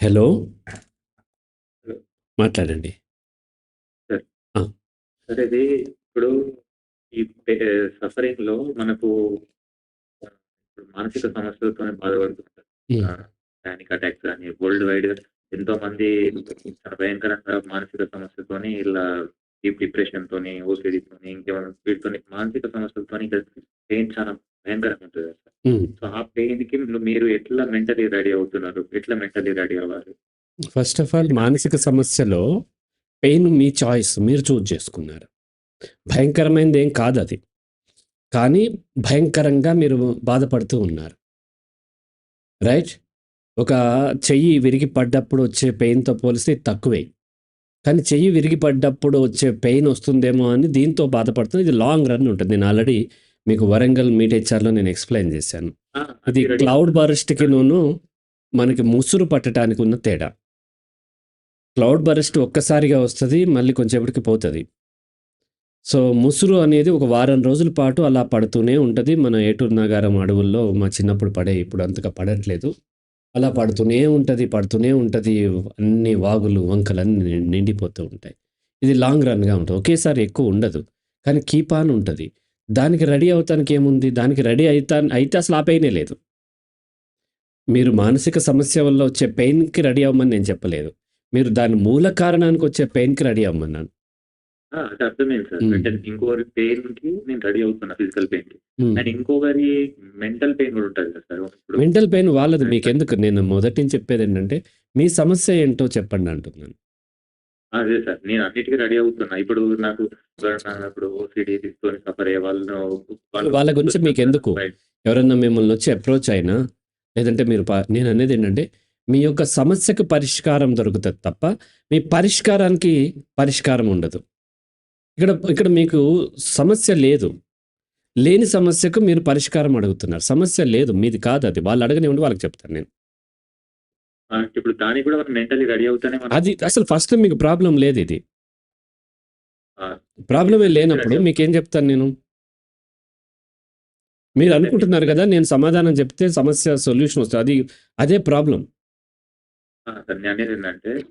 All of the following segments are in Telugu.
హలో. మాట్లాడండి. సరే. ఇది ఇప్పుడు ఈ సఫరింగ్లో మనకు ఇప్పుడు మానసిక సమస్యలతో బాధపడుతుంటారు. ఉమ్, పానిక్ అటాక్స్ కానీ వరల్డ్ వైడ్ ఎంతో మంది చాలా భయంకరంగా మానసిక సమస్యలతోని ఇలా డీప్ డిప్రెషన్ తోని ఓసిడి తోని ఇంకేమైనా వీటితోని మానసిక సమస్యలతోని పెయిన్ చాలా భయంకరంగా ఉంటుంది సార్. సో ఆ పెయిన్కి మీరు ఎట్లా మెంటలీ రెడీ అవుతున్నారు? ఎట్లా మెంటలీ రెడీ అవ్వాలి? ఫస్ట్ ఆఫ్ ఆల్ మానసిక సమస్యలో పెయిన్ మీ చాయిస్ మీరు చూజ్ చేసుకున్నారు. భయంకరమైనది ఏం కాదు అది. కానీ భయంకరంగా మీరు బాధపడుతూ ఉన్నారు. రైట్? ఒక చెయ్యి విరిగి పడ్డప్పుడు వచ్చే పెయిన్తో పోలిస్తే తక్కువే. కానీ చెయ్యి విరిగి పడ్డప్పుడు వచ్చే పెయిన్ వస్తుందేమో అని దీంతో బాధపడుతుంది ఇది లాంగ్ రన్ ఉంటుంది. నేను ఆల్రెడీ మీకు వరంగల్ మీట్ హెచ్ఆర్లో నేను ఎక్స్ప్లెయిన్ చేశాను. అది క్లౌడ్ బరస్ట్కి నూను మనకి ముసురు పట్టడానికి ఉన్న తేడా. క్లౌడ్ బరస్ట్ ఒక్కసారిగా వస్తుంది మళ్ళీ కొంచెంసేపటికి పోతుంది. సో ముసురు అనేది ఒక వారం రోజుల పాటు అలా పడుతూనే ఉంటుంది. మన ఏటూరు నగారం అడవుల్లో మా చిన్నప్పుడు పడే ఇప్పుడు అంతగా పడట్లేదు. అలా పడుతూనే ఉంటుంది పడుతూనే ఉంటుంది. అన్ని వాగులు వంకలన్నీ నిండిపోతూ ఉంటాయి. ఇది లాంగ్ రన్గా ఉంటుంది. ఒకేసారి ఎక్కువ ఉండదు. కానీ కీప్ ఆన్ ఉంటుంది. దానికి రెడీ అవుతానికి ఏముంది? దానికి రెడీ అవుతా అయితే అసలు ఆపేయనే లేదు. మీరు మానసిక సమస్య వల్ల వచ్చే పెయిన్కి రెడీ అవ్వమని నేను చెప్పలేదు. మీరు దాని మూల కారణానికి వచ్చే పెయిన్కి రెడీ అవ్వమన్నాను. అది అర్థమైంది సార్. మ్మ్. అంటే ఇంకొకరి పెయిన్కి నేను రెడీ అవుతున్నా ఫిజికల్ పెయిన్కి. అండ్ ఇంకొకరి మెంటల్ పెయిన్ కూడా ఉంటుంది కదా సార్ ఇప్పుడు మెంటల్ పెయిన్ వాళ్ళది మీకు ఎందుకు నేను మొదటి నుంచి చెప్పేది ఏంటంటే మీ సమస్య ఏంటో చెప్పండి అంటున్నాను. అదే సార్ నేను అన్నిటికీ రెడీ అవుతున్నా. ఇప్పుడు నాకు ఎవరైనా ఇప్పుడు ఓసిడి తీసుకొని సఫర్ అయ్యే వాళ్ళను వాళ్ళ గురించి మీకు ఎందుకు? ఎవరన్నా మిమ్మల్ని వచ్చి అప్రోచ్ అయినా లేదంటే మీరు ప- నేను అనేది ఏంటంటే మీ యొక్క సమస్యకు పరిష్కారం దొరుకుతుంది తప్ప మీ పరిష్కారానికి పరిష్కారం ఉండదు. ఇక్కడ ఇక్కడ మీకు సమస్య లేదు. లేని సమస్యకు మీరు పరిష్కారం అడుగుతున్నారు. సమస్య లేదు మీది కాదు అది. వాళ్ళు అడగనివ్వండి వాళ్ళకి చెప్తాను నేను. ఇప్పుడు దానికి కూడా మెంటలీ రెడీ అవుతానే అది అసలు ఫస్ట్ మీకు ప్రాబ్లం లేదు ఇది. ప్రాబ్లమే లేనప్పుడు మీకేం చెప్తాను నేను? మీరు అనుకుంటున్నారు కదా నేను సమాధానం చెప్తే సమస్య సొల్యూషన్ వస్తుంది. అది అదే ప్రాబ్లం సార్ నేను అనేది ఏంటంటే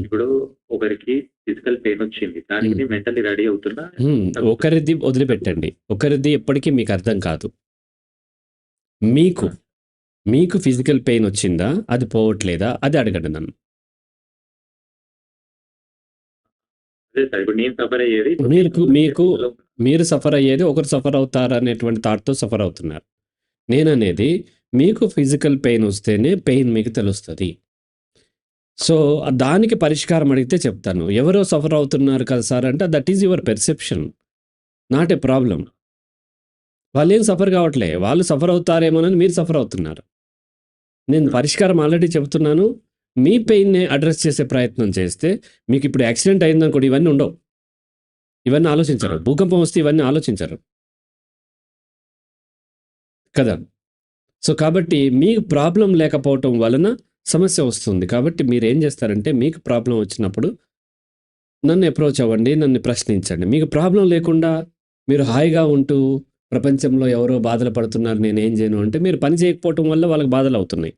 ఇప్పుడు ఒకరికి ఫిజికల్ పెయిన్ వచ్చింది. దానికి మ్మ్. మెంటలీ రెడీ అవుతున్నా ఒకరిది వదిలిపెట్టండి. ఒకరిది ఎప్పటికీ మీకు అర్థం కాదు. మీకు మీకు ఫిజికల్ పెయిన్ వచ్చిందా? అది పోవట్లేదా? అది అడగండి నన్ను. మీకు- మీకు- మీరు సఫర్ అయ్యేది ఒకరు సఫర్ అవుతారు అనేటువంటి థాట్తో సఫర్ అవుతున్నారు. నేననేది మీకు ఫిజికల్ పెయిన్ వస్తేనే పెయిన్ మీకు తెలుస్తుంది. సో దానికి పరిష్కారం అడిగితే చెప్తాను. ఎవరో సఫర్ అవుతున్నారు కదా సార్ అంటే that is your perception not a problem. వాళ్ళు ఏం సఫర్ కావట్లే వాళ్ళు సఫర్ అవుతారేమోనని మీరు సఫర్ అవుతున్నారు. నేను పరిష్కారం ఆల్రెడీ చెప్తున్నాను. మీ పెయిన్ని అడ్రస్ చేసే ప్రయత్నం చేస్తే మీకు ఇప్పుడు యాక్సిడెంట్ అయిందనుకోండి ఇవన్నీ ఉండవు. ఇవన్నీ ఆలోచించరు. భూకంపం వస్తే ఇవన్నీ ఆలోచించరు. కదా? సో కాబట్టి మీ ప్రాబ్లం లేకపోవటం వలన సమస్య వస్తుంది. కాబట్టి మీరు ఏం చేస్తారంటే మీకు ప్రాబ్లం వచ్చినప్పుడు నన్ను అప్రోచ్ అవ్వండి నన్ను ప్రశ్నించండి. మీకు ప్రాబ్లం లేకుండా మీరు హాయిగా ఉంటూ ప్రపంచంలో ఎవరో బాధలు పడుతున్నారు నేను ఏం చేయను అంటే మీరు పని చేయకపోవటం వల్ల వాళ్ళకి బాధలు అవుతున్నాయి.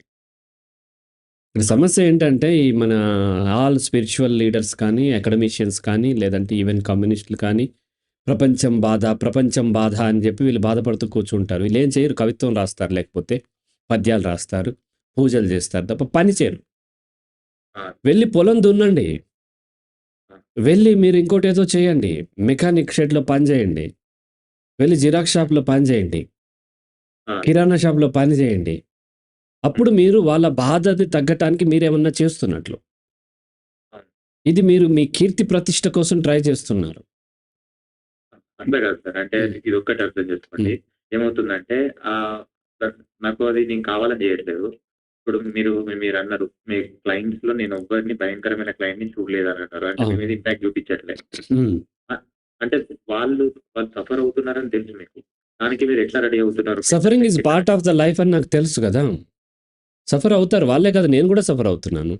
ఇక్కడ సమస్య ఏంటంటే ఈ మన ఆల్ స్పిరిచువల్ లీడర్స్ కానీ అకాడమిషియన్స్ కానీ లేదంటే ఈవెన్ కమ్యూనిస్టులు కానీ ప్రపంచం బాధ ప్రపంచం బాధ అని చెప్పి వీళ్ళు బాధపడుతూ కూర్చుంటారు. వీళ్ళు ఏం చేయరు కవిత్వం రాస్తారు లేకపోతే పద్యాలు రాస్తారు. పూజలు చేస్తారు తప్ప పని చేయరు. వెళ్ళి పొలం దున్నండి. వెళ్ళి మీరు ఇంకోటి ఏదో చేయండి. మెకానిక్ షెడ్లో పని చేయండి. వెళ్ళి జిరాక్స్ షాప్లో పని చేయండి. కిరాణా షాప్లో పని చేయండి. అప్పుడు మీరు వాళ్ళ బాధని తగ్గటానికి మీరేమన్నా చేస్తున్నట్లు. ఇది మీరు మీ కీర్తి ప్రతిష్ట కోసం ట్రై చేస్తున్నారు. అంతే కాదు సార్. అంటే. ఇది ఒక్కటి అర్థం చేసుకోండి. ఏమవుతుందంటే నాకు అది నేను కావాలని చేయట్లేదు. ఇప్పుడు మీరు మీరు అన్నారు మీ క్లయింట్స్లో నేను ఒక్కరిని భయంకరమైన క్లయింట్ని చూడలేదు అని అన్నారు అంటే మీ. మీద ఇంపాక్ట్ చూపించట్లేదు. అంటే వాళ్ళు వాళ్ళు సఫర్ అవుతున్నారని తెలుసు మీకు. దానికి మీరు ఎట్లా రెడీ అవుతున్నారు? Suffering is part of the life అని నాకు తెలుసు కదా. సఫర్ అవుతారు. వాళ్ళే కదా నేను కూడా సఫర్ అవుతున్నాను.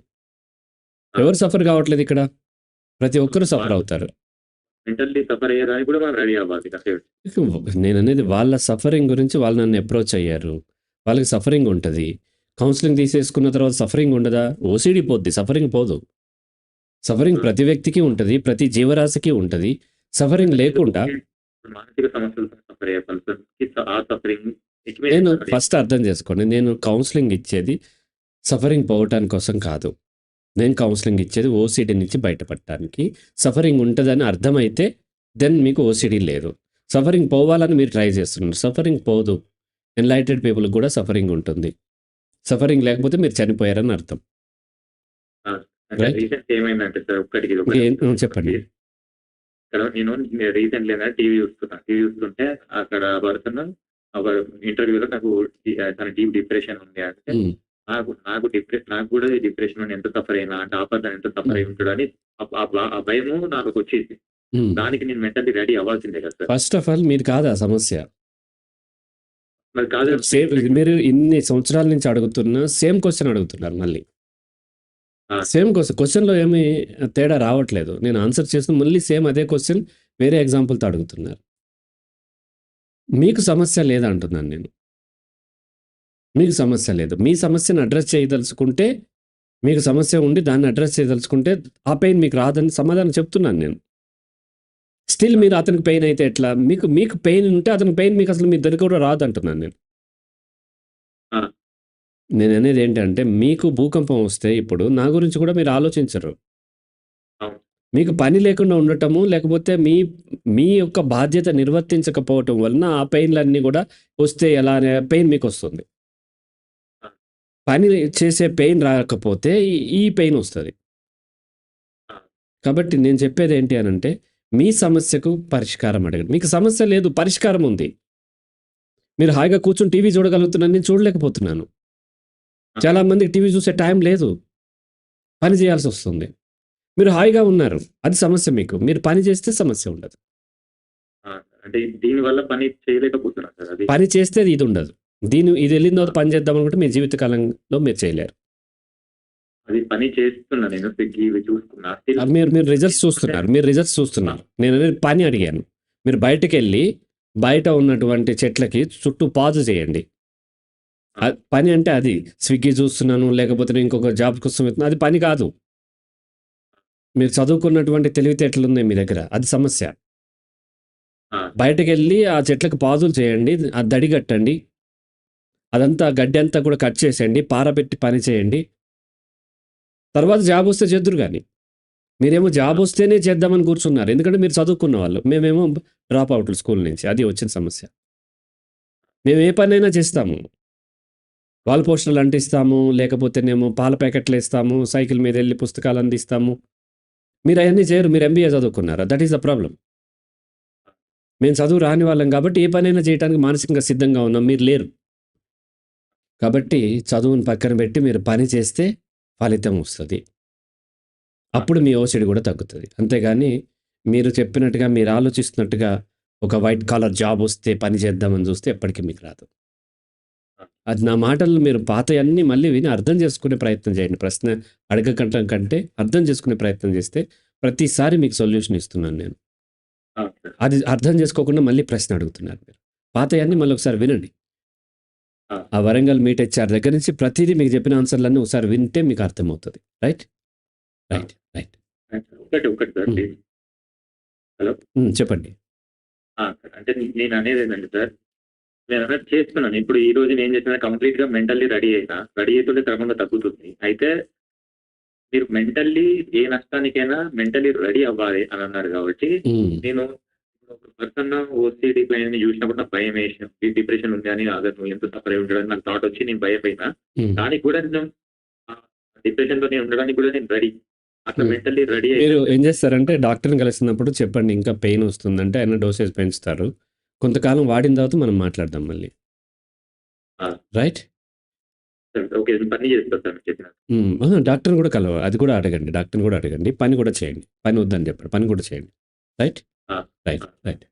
ఎవరు సఫర్ కావట్లేదు ఇక్కడ? ప్రతి ఒక్కరు సఫర్ అవుతారు. మెంటల్లీ సఫర్ కూడా మనం రెడీ అవ్వాలి నేను అనేది వాళ్ళ సఫరింగ్ గురించి వాళ్ళు నన్ను అప్రోచ్ అయ్యారు. వాళ్ళకి సఫరింగ్ ఉంటుంది. కౌన్సిలింగ్ తీసేసుకున్న తర్వాత సఫరింగ్ ఉండదా? ఓసిడి పోద్ది సఫరింగ్ పోదు. సఫరింగ్ ప్రతి వ్యక్తికి ఉంటుంది ప్రతి జీవరాశికి ఉంటుంది. సఫరింగ్ లేకుండా మానసిక నేను ఫస్ట్ అర్థం చేసుకోండి. నేను కౌన్సిలింగ్ ఇచ్చేది సఫరింగ్ పోవటానికి కోసం కాదు. నేను కౌన్సిలింగ్ ఇచ్చేది ఓసిడి నుంచి బయటపడటానికి. సఫరింగ్ ఉంటుందని అర్థమైతే దెన్ మీకు ఓసిడి లేదు. సఫరింగ్ పోవాలని మీరు ట్రై చేస్తున్నారు. సఫరింగ్ పోదు. ఎన్లైటెడ్ పీపుల్ కూడా సఫరింగ్ ఉంటుంది. సఫరింగ్ లేకపోతే మీరు చనిపోయారని అర్థం. రీసెంట్ ఏమైందంటే సార్ ఒకటి. చెప్పండి. ఇక్కడ నేను రీసెంట్లీ టీవీ చూస్తున్నా టీవీ చూస్తుంటే అక్కడ పడుతున్న ఒక ఇంటర్వ్యూలో నాకు తన డీప్ డిప్రెషన్ ఉంది అంటే నాకు నాకు డిప్రెషన్ నాకు కూడా డిప్రెషన్ ఎంత సఫర్ అయినా అంటే ఆపద ఎంత సఫర్ అయి ఉంటాడు అని ఆ- భయము నాకు వచ్చేసి ఉమ్. దానికి నేను మెంటల్లీ రెడీ అవ్వాల్సిందే కదా సార్ ఫస్ట్ ఆఫ్ ఆల్ మీరు కాదు ఆ సమస్య మరి కాదు. సేమ్ మీరు ఇన్ని సంవత్సరాల నుంచి అడుగుతున్న సేమ్ క్వశ్చన్ అడుగుతున్నారు మళ్ళీ. సేమ్ క్వశ్చన్ క్వశ్చన్లో ఏమి తేడా రావట్లేదు. నేను ఆన్సర్ చేసిన మళ్ళీ సేమ్ అదే క్వశ్చన్ వేరే ఎగ్జాంపుల్తో అడుగుతున్నారు. మీకు సమస్య లేదంటున్నాను నేను. మీకు సమస్య లేదు. మీ సమస్యను అడ్రస్ చేయదలుచుకుంటే మీకు సమస్య ఉండి దాన్ని అడ్రస్ చేయదలుచుకుంటే ఆ పెయిన్ మీకు రాదని సమాధానం చెప్తున్నాను నేను. స్టిల్ మీరు అతనికి పెయిన్ అయితే ఎట్లా మీకు మీకు పెయిన్ ఉంటే అతనికి పెయిన్ మీకు అసలు మీ దగ్గర కూడా రాదు అంటున్నాను నేను. నేను అనేది ఏంటంటే మీకు భూకంపం వస్తే ఇప్పుడు నా గురించి కూడా మీరు ఆలోచించరు. మీకు పని లేకుండా ఉండటము లేకపోతే మీ మీ యొక్క బాధ్యత నిర్వర్తించకపోవటం వలన ఆ పెయిన్లన్నీ కూడా వస్తే ఎలా అనే పెయిన్ మీకు వస్తుంది. పని చేసే పెయిన్ రాకపోతే ఈ- పెయిన్ వస్తుంది. కాబట్టి నేను చెప్పేది ఏంటి అని అంటే మీ సమస్యకు పరిష్కారం అడగండి. మీకు సమస్య లేదు పరిష్కారం ఉంది. మీరు హాయిగా కూర్చొని టీవీ చూడగలుగుతున్నాను నేను చూడలేకపోతున్నాను. చాలా మందికి టీవీ చూసే టైం లేదు. పని చేయాల్సి వస్తుంది. మీరు హాయిగా ఉన్నారు. అది సమస్య మీకు. మీరు పని చేస్తే సమస్య ఉండదు. అంటే దీని వల్ల పని పని చేస్తే ఇది ఉండదు. దీని ఇది వెళ్ళిన తర్వాత పని చేద్దాం అనుకుంటే మీ జీవితకాలంలో మీరు చేయలేరు. అది పని చేస్తున్నా నేను స్విగ్గీ ఇవి చూస్తున్నా. అది మీరు మీరు రిజల్ట్స్ చూస్తున్నారు. మీరు రిజల్ట్స్ చూస్తున్నారు. నేను అనేది పని అడిగాను. మీరు బయటకు వెళ్ళి బయట ఉన్నటువంటి చెట్లకి చుట్టూ పాజు చేయండి. పని అంటే అది. స్విగ్గీ చూస్తున్నాను లేకపోతే ఇంకొక జాబ్ కోసం వెళ్తున్నా, అది పని కాదు. మీరు చదువుకున్నటువంటి తెలివితేటలు ఉన్నాయి మీ దగ్గర. అది సమస్య. బయటకు వెళ్ళి ఆ చెట్లకు పాదులు చేయండి ఆ దడి కట్టండి అదంతా గడ్డి అంతా కూడా కట్ చేసేయండి పారబెట్టి పని చేయండి. తర్వాత జాబ్ వస్తే చేద్దురు కానీ. మీరేమో జాబ్ వస్తేనే చేద్దామని కూర్చున్నారు. ఎందుకంటే మీరు చదువుకున్న వాళ్ళు. మేమేమో డ్రాప్ అవుట్లు స్కూల్ నుంచి. అది వచ్చిన సమస్య. మేము ఏ పనైనా చేస్తాము. వాల్ పోస్టర్లు అంటిస్తాము. లేకపోతేనేమో పాల ప్యాకెట్లు ఇస్తాము సైకిల్ మీద వెళ్ళి పుస్తకాలు అందిస్తాము. మీరు అవన్నీ చేయరు. మీరు ఎంబీఏ చదువుకున్నారా? దట్ ఈస్ ద ప్రాబ్లం మేము చదువు రాని వాళ్ళం కాబట్టి ఏ పనైనా చేయడానికి మానసికంగా సిద్ధంగా ఉన్నాం. మీరు లేరు. కాబట్టి చదువుని పక్కన పెట్టి మీరు పని చేస్తే ఫలితం వస్తుంది. అప్పుడు మీ ఓసిడి కూడా తగ్గుతుంది. అంతేగాని మీరు చెప్పినట్టుగా మీరు ఆలోచిస్తున్నట్టుగా ఒక వైట్ కాలర్ జాబ్ వస్తే పని చేద్దామని చూస్తే ఎప్పటికీ మీకు రాదు. అది నా మాటలు మీరు పాత అన్నీ మళ్ళీ విని అర్థం చేసుకునే ప్రయత్నం చేయండి. ప్రశ్న అడగకంటం కంటే అర్థం చేసుకునే ప్రయత్నం చేస్తే ప్రతిసారి మీకు సొల్యూషన్ ఇస్తున్నాను నేను. అది అర్థం చేసుకోకుండా మళ్ళీ ప్రశ్న అడుగుతున్నారు మీరు. పాతయన్నీ మళ్ళీ ఒకసారి వినండి. ఆ. వరంగల్ మీట్ హెచ్ఆర్ దగ్గర నుంచి ప్రతిదీ మీకు చెప్పిన ఆన్సర్లన్నీ ఒకసారి వింటే మీకు అర్థమవుతుంది. రైట్? Right right. ఒకటి ఒకటి ఉమ్, చెప్పండి. అంటే నేను అనేది ఏంటంటే సార్ నేను అన్నది చేస్తున్నాను. ఇప్పుడు ఈ రోజు నేను చేసిన కంప్లీట్గా మెంటల్లీ రెడీ అయినా రెడీ అవుతుంటే క్రమంగా తగ్గుతుంది. అయితే మీరు మెంటల్లీ ఏ నష్టానికైనా మెంటల్లీ రెడీ అవ్వాలి అని అన్నారు కాబట్టి నేను పర్సన్ ఓసీడీ పైన చూసినప్పుడు నాకు భయం వేసిన డిప్రెషన్ ఉంది అని నువ్వు ఎంత సఫర్ అయి ఉంటాడని నాకు థాట్ వచ్చి నేను భయపోయినా. దానికి కూడా నేను డిప్రెషన్లో నేను ఉండడానికి కూడా నేను రెడీ. అట్లా. మెంటల్లీ రెడీ మీరు ఏం చేస్తారంటే డాక్టర్ని కలిసినప్పుడు చెప్పండి ఇంకా పెయిన్ వస్తుందంటే ఆయన డోసేజ్ పెంచుతారు. కొంతకాలం వాడిన తర్వాత మనం మాట్లాడదాం మళ్ళీ. ఆ. రైట్ డాక్టర్ని కూడా కలవ అది కూడా అడగండి డాక్టర్ని కూడా అడగండి పని కూడా చేయండి. పని వద్దని చెప్పండి పని కూడా చేయండి. రైట్ ఆ. Right right